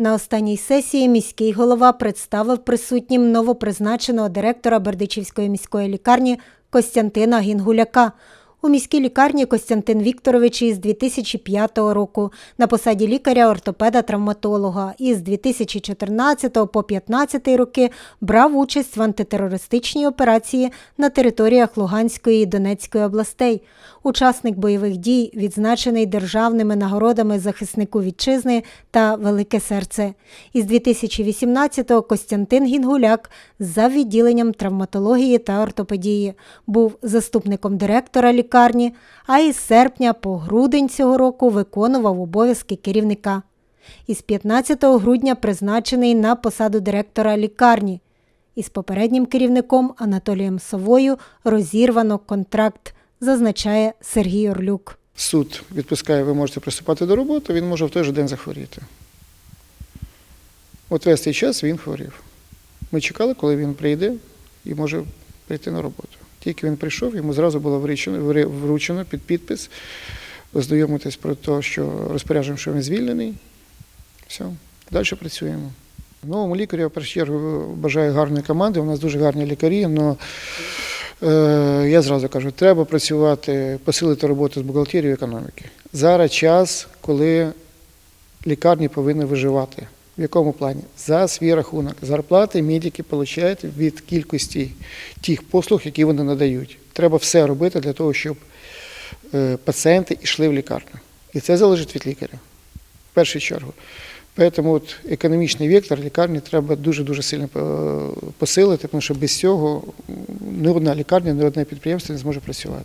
На останній сесії міський голова представив присутнім новопризначеного директора Бердичівської міської лікарні Костянтина Гінгуляка. У міській лікарні Костянтин Вікторович із 2005 року на посаді лікаря-ортопеда-травматолога і з 2014 по 2015 роки брав участь в антитерористичній операції на територіях Луганської і Донецької областей. Учасник бойових дій, відзначений державними нагородами захиснику вітчизни та Велике серце. Із 2018-го Костянтин Гінгуляк за відділенням травматології та ортопедії був заступником директора лікарні, а із серпня по грудень цього року виконував обов'язки керівника. Із 15 грудня призначений на посаду директора лікарні. Із попереднім керівником Анатолієм Совою розірвано контракт, зазначає Сергій Орлюк. Суд відпускає, ви можете приступати до роботи, він може в той же день захворіти. От весь цей час він хворів. Ми чекали, коли він прийде і може прийти на роботу. Тільки він прийшов, йому зразу було вручено, під підпис, ознайомитись про те, що розпорядження, що він звільнений. Все, далі працюємо. Новому лікарю, я в першу чергу бажаю гарної команди. У нас дуже гарні лікарі, але е, я зразу кажу, треба працювати, посилити роботу з бухгалтерією економіки. Зараз час, коли лікарні повинні виживати. В якому плані? За свій рахунок. Зарплати медики отримують від кількості тих послуг, які вони надають. Треба все робити для того, щоб е, пацієнти йшли в лікарню. І це залежить від лікаря в першу чергу. Тому економічний вектор лікарні треба дуже-дуже сильно е, посилити, тому що без цього ні одна лікарня, ні одне підприємство не зможе працювати.